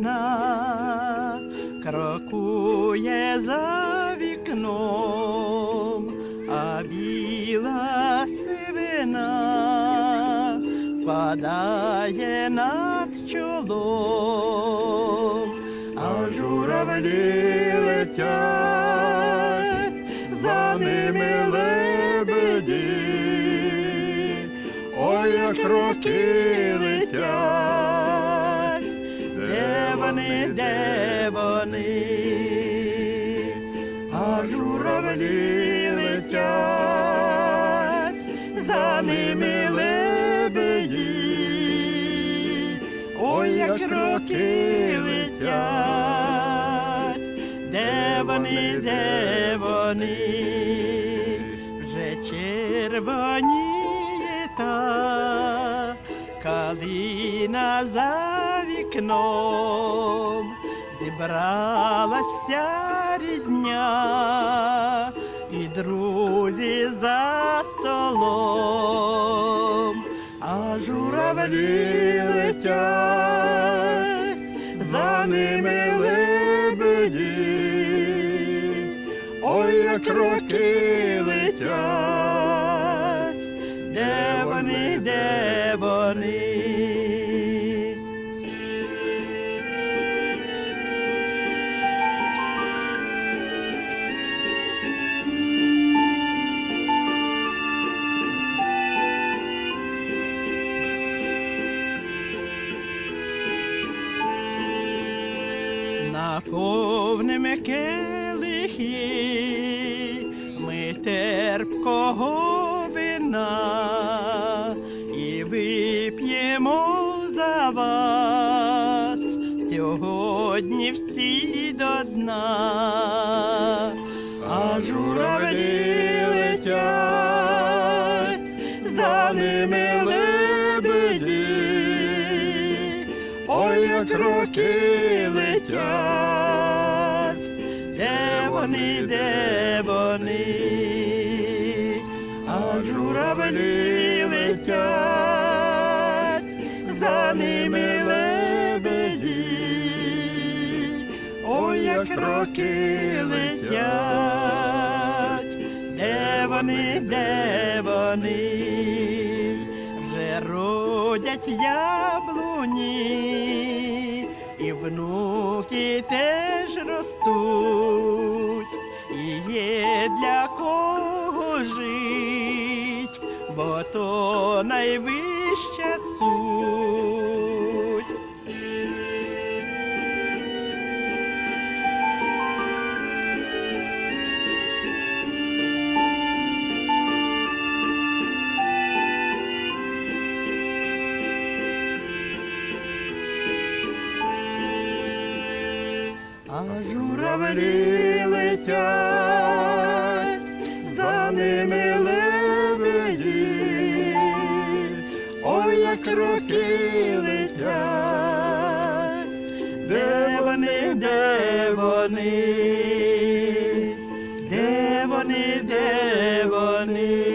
днина крокує за вікном, а біла сивина спадає над чолом, а журавлі летять, за ними лебеді. Ой, як роки летять, де вони, де вони, а журавлі летять, за ними лебеді. Ой, як роки летять, де вони, де вони, вже червоніє та калина за вікном, зібралася рідня і друзі за столом, а журавлі летять, за ними лебеді. Ой, як роки летять, де вони, де вони. Наповнимо келихи, ми терпкого вина вас. Сьогодні всі до дна, а журавлі летять, за ними лебеді. Ой, як роки летять, де вони, де вони, а журавлі летять, за ними лебеді. Ой, як роки летять, де вони, де вони, вже родять яблуні, і внуки теж ростуть, і є для кого жить, бо то найвища суть. А журавлі летять, за ними як летять, де вони, де вони, де вони, де вони.